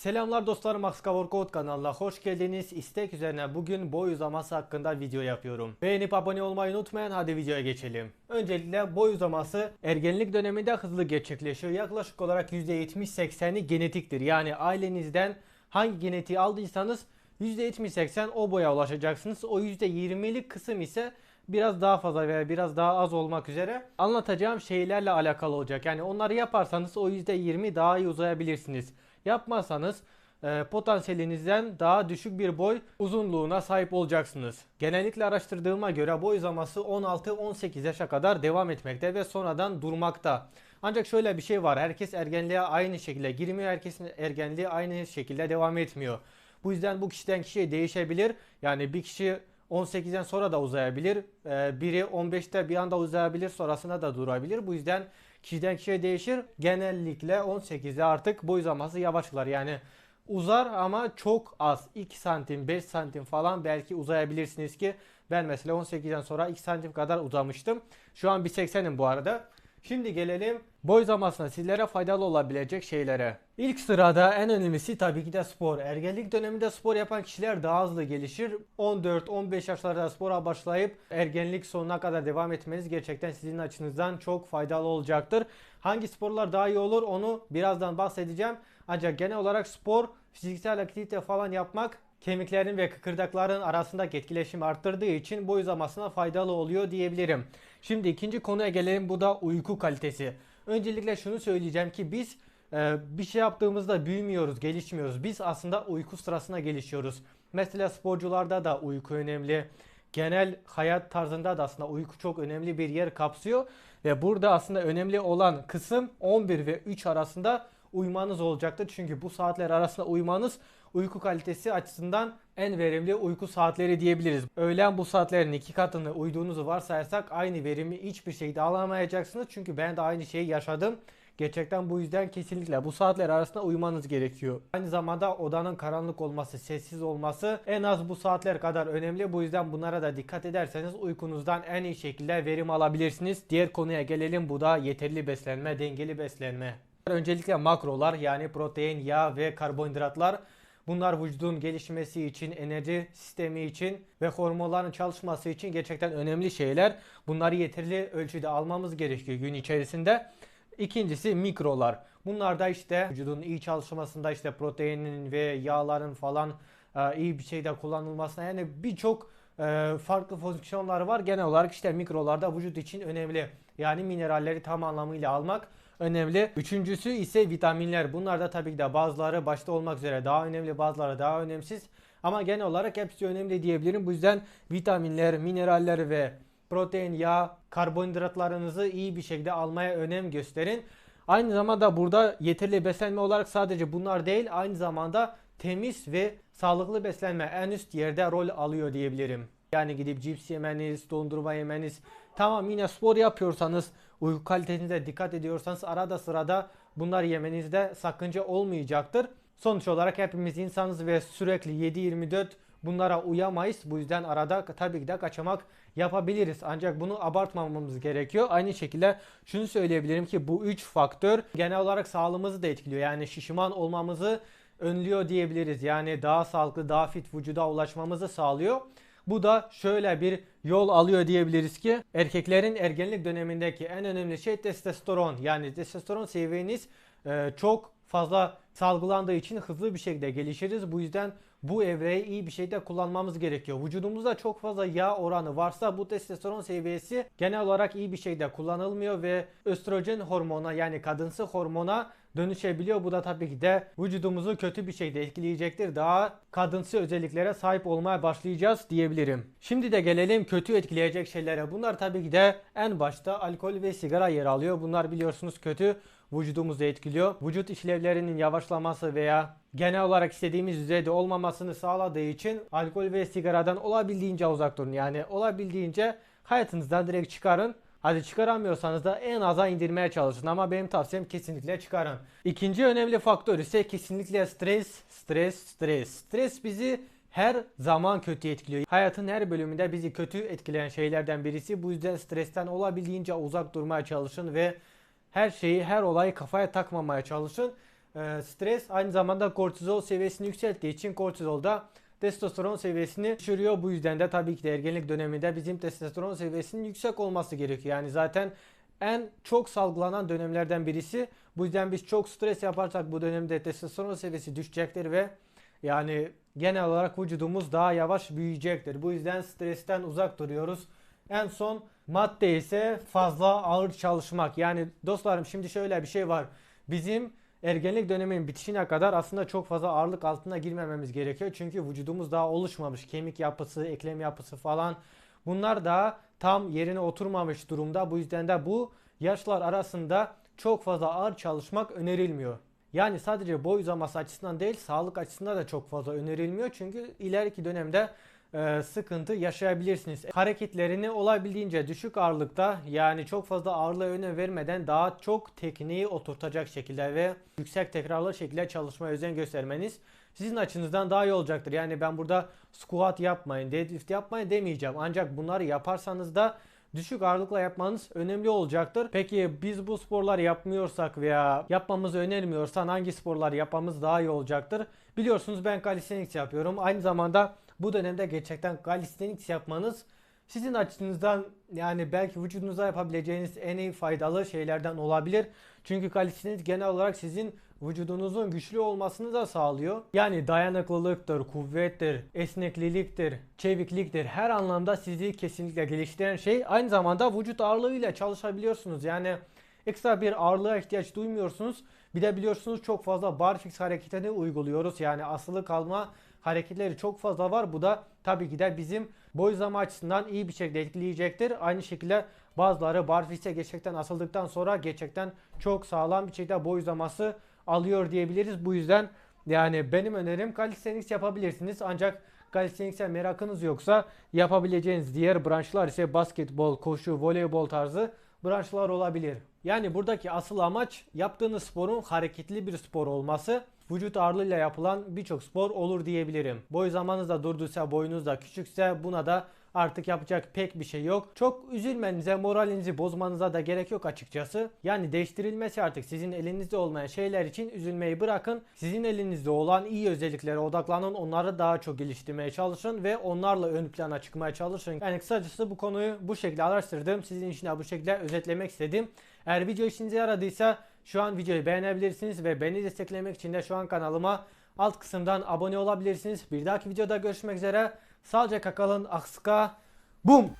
Selamlar dostlarım Max Cover Code kanalına hoş geldiniz. İstek üzerine bugün boy uzaması hakkında video yapıyorum. Beğenip abone olmayı unutmayın. Hadi videoya geçelim. Öncelikle boy uzaması ergenlik döneminde hızlı gerçekleşiyor. Yaklaşık olarak %70-80'i genetiktir. Yani ailenizden hangi genetiği aldıysanız %70-80 o boya ulaşacaksınız. O %20'lik kısım ise biraz daha fazla veya biraz daha az olmak üzere anlatacağım şeylerle alakalı olacak. Yani onları yaparsanız o %20 daha iyi uzayabilirsiniz. Yapmazsanız e, potansiyelinizden daha düşük bir boy uzunluğuna sahip olacaksınız. Genellikle araştırdığıma göre boy uzaması 16-18 yaşa kadar devam etmekte ve sonradan durmakta. Ancak şöyle bir şey var. Herkes ergenliğe aynı şekilde girmiyor. Herkesin ergenliği aynı şekilde devam etmiyor. Bu yüzden bu kişiden kişiye değişebilir. Yani bir kişi 18'den sonra da uzayabilir. Ee, biri 15'te bir anda uzayabilir sonrasında da durabilir. Bu yüzden kişiden kişiye değişir. Genellikle 18'de artık boy uzaması yavaşlar. Yani uzar ama çok az. 2 santim 5 santim falan belki uzayabilirsiniz ki ben mesela 18'den sonra 2 santim kadar uzamıştım. Şu an 1.80'im bu arada. Şimdi gelelim boy uzamasına sizlere faydalı olabilecek şeylere. İlk sırada en önemlisi tabii ki de spor. Ergenlik döneminde spor yapan kişiler daha hızlı gelişir. 14-15 yaşlarda spora başlayıp ergenlik sonuna kadar devam etmeniz gerçekten sizin açınızdan çok faydalı olacaktır. Hangi sporlar daha iyi olur onu birazdan bahsedeceğim. Ancak genel olarak spor, fiziksel aktivite falan yapmak kemiklerin ve kıkırdakların arasındaki etkileşimi arttırdığı için boy uzamasına faydalı oluyor diyebilirim. Şimdi ikinci konuya gelelim bu da uyku kalitesi. Öncelikle şunu söyleyeceğim ki biz e, bir şey yaptığımızda büyümüyoruz, gelişmiyoruz. Biz aslında uyku sırasına gelişiyoruz. Mesela sporcularda da uyku önemli. Genel hayat tarzında da aslında uyku çok önemli bir yer kapsıyor. Ve burada aslında önemli olan kısım 11 ve 3 arasında uyumanız olacaktır. Çünkü bu saatler arasında uyumanız uyku kalitesi açısından en verimli uyku saatleri diyebiliriz. Öğlen bu saatlerin iki katını uyuduğunuzu varsayarsak aynı verimi hiçbir şekilde alamayacaksınız. Çünkü ben de aynı şeyi yaşadım. Gerçekten bu yüzden kesinlikle bu saatler arasında uyumanız gerekiyor. Aynı zamanda odanın karanlık olması, sessiz olması en az bu saatler kadar önemli. Bu yüzden bunlara da dikkat ederseniz uykunuzdan en iyi şekilde verim alabilirsiniz. Diğer konuya gelelim bu da yeterli beslenme, dengeli beslenme. Öncelikle makrolar yani protein, yağ ve karbonhidratlar Bunlar vücudun gelişmesi için, enerji sistemi için ve hormonların çalışması için gerçekten önemli şeyler. Bunları yeterli ölçüde almamız gerekiyor gün içerisinde. İkincisi mikrolar. Bunlar da işte vücudun iyi çalışmasında işte proteinin ve yağların falan e, iyi bir şeyde kullanılmasına yani birçok e, farklı fonksiyonları var. Genel olarak işte mikrolarda vücut için önemli. Yani mineralleri tam anlamıyla almak önemli. Üçüncüsü ise vitaminler. Bunlar da tabii ki de bazıları başta olmak üzere daha önemli bazıları daha önemsiz. Ama genel olarak hepsi önemli diyebilirim. Bu yüzden vitaminler, mineraller ve protein, yağ, karbonhidratlarınızı iyi bir şekilde almaya önem gösterin. Aynı zamanda burada yeterli beslenme olarak sadece bunlar değil aynı zamanda temiz ve sağlıklı beslenme en üst yerde rol alıyor diyebilirim. Yani gidip cips yemeniz, dondurma yemeniz. Tamam yine spor yapıyorsanız, uyku kalitenize dikkat ediyorsanız arada sırada bunlar yemenizde sakınca olmayacaktır. Sonuç olarak hepimiz insanız ve sürekli 7-24 bunlara uyamayız. Bu yüzden arada tabii ki de kaçamak yapabiliriz. Ancak bunu abartmamamız gerekiyor. Aynı şekilde şunu söyleyebilirim ki bu üç faktör genel olarak sağlığımızı da etkiliyor. Yani şişman olmamızı önlüyor diyebiliriz. Yani daha sağlıklı, daha fit vücuda ulaşmamızı sağlıyor. Bu da şöyle bir yol alıyor diyebiliriz ki erkeklerin ergenlik dönemindeki en önemli şey testosteron. Yani testosteron seviyeniz e, çok fazla salgılandığı için hızlı bir şekilde gelişiriz. Bu yüzden bu evreyi iyi bir şekilde kullanmamız gerekiyor. Vücudumuzda çok fazla yağ oranı varsa bu testosteron seviyesi genel olarak iyi bir şekilde kullanılmıyor ve östrojen hormona yani kadınsı hormona dönüşebiliyor. Bu da tabii ki de vücudumuzu kötü bir şekilde etkileyecektir. Daha kadınsı özelliklere sahip olmaya başlayacağız diyebilirim. Şimdi de gelelim kötü etkileyecek şeylere. Bunlar tabii ki de en başta alkol ve sigara yer alıyor. Bunlar biliyorsunuz kötü vücudumuzu etkiliyor. Vücut işlevlerinin yavaşlaması veya genel olarak istediğimiz düzeyde olmamasını sağladığı için alkol ve sigaradan olabildiğince uzak durun. Yani olabildiğince hayatınızdan direkt çıkarın. Hadi çıkaramıyorsanız da en aza indirmeye çalışın ama benim tavsiyem kesinlikle çıkarın. İkinci önemli faktör ise kesinlikle stres, stres, stres. Stres bizi her zaman kötü etkiliyor. Hayatın her bölümünde bizi kötü etkileyen şeylerden birisi. Bu yüzden stresten olabildiğince uzak durmaya çalışın ve her şeyi, her olayı kafaya takmamaya çalışın. e, stres aynı zamanda kortizol seviyesini yükselttiği için kortizol da testosteron seviyesini düşürüyor. Bu yüzden de tabii ki de ergenlik döneminde bizim testosteron seviyesinin yüksek olması gerekiyor. Yani zaten en çok salgılanan dönemlerden birisi. Bu yüzden biz çok stres yaparsak bu dönemde testosteron seviyesi düşecektir ve yani genel olarak vücudumuz daha yavaş büyüyecektir. Bu yüzden stresten uzak duruyoruz. En son madde ise fazla ağır çalışmak. Yani dostlarım şimdi şöyle bir şey var. Bizim ergenlik döneminin bitişine kadar aslında çok fazla ağırlık altına girmememiz gerekiyor. Çünkü vücudumuz daha oluşmamış. Kemik yapısı, eklem yapısı falan bunlar daha tam yerine oturmamış durumda. Bu yüzden de bu yaşlar arasında çok fazla ağır çalışmak önerilmiyor. Yani sadece boy uzaması açısından değil, sağlık açısından da çok fazla önerilmiyor. Çünkü ileriki dönemde e, sıkıntı yaşayabilirsiniz. Hareketlerini olabildiğince düşük ağırlıkta yani çok fazla ağırlığa önem vermeden daha çok tekniği oturtacak şekilde ve yüksek tekrarlı şekilde çalışmaya özen göstermeniz sizin açınızdan daha iyi olacaktır. Yani ben burada squat yapmayın, deadlift yapmayın demeyeceğim. Ancak bunları yaparsanız da düşük ağırlıkla yapmanız önemli olacaktır. Peki biz bu sporları yapmıyorsak veya yapmamızı önermiyorsan hangi sporları yapmamız daha iyi olacaktır? Biliyorsunuz ben calisthenics yapıyorum. Aynı zamanda bu dönemde gerçekten calisthenics yapmanız sizin açınızdan yani belki vücudunuza yapabileceğiniz en iyi faydalı şeylerden olabilir. Çünkü calisthenics genel olarak sizin vücudunuzun güçlü olmasını da sağlıyor. Yani dayanıklılıktır, kuvvettir, esnekliliktir, çevikliktir. Her anlamda sizi kesinlikle geliştiren şey. Aynı zamanda vücut ağırlığıyla çalışabiliyorsunuz. Yani ekstra bir ağırlığa ihtiyaç duymuyorsunuz. Bir de biliyorsunuz çok fazla barfix hareketini uyguluyoruz. Yani asılı kalma hareketleri çok fazla var. Bu da tabii ki de bizim boy uzama açısından iyi bir şekilde etkileyecektir. Aynı şekilde bazıları barfix'e gerçekten asıldıktan sonra gerçekten çok sağlam bir şekilde boy uzaması alıyor diyebiliriz. Bu yüzden yani benim önerim calisthenics yapabilirsiniz. Ancak calisthenics'e merakınız yoksa yapabileceğiniz diğer branşlar ise basketbol, koşu, voleybol tarzı branşlar olabilir. Yani buradaki asıl amaç yaptığınız sporun hareketli bir spor olması. Vücut ağırlığıyla yapılan birçok spor olur diyebilirim. Boy zamanınız da durduysa, boyunuz da küçükse buna da artık yapacak pek bir şey yok. Çok üzülmenize, moralinizi bozmanıza da gerek yok açıkçası. Yani değiştirilmesi artık sizin elinizde olmayan şeyler için üzülmeyi bırakın. Sizin elinizde olan iyi özelliklere odaklanın. Onları daha çok geliştirmeye çalışın ve onlarla ön plana çıkmaya çalışın. Yani kısacası bu konuyu bu şekilde araştırdım. Sizin için de bu şekilde özetlemek istedim. Eğer video işinize yaradıysa şu an videoyu beğenebilirsiniz ve beni desteklemek için de şu an kanalıma alt kısımdan abone olabilirsiniz. Bir dahaki videoda görüşmek üzere. Sağlıcakla kalın. Akska. Boom.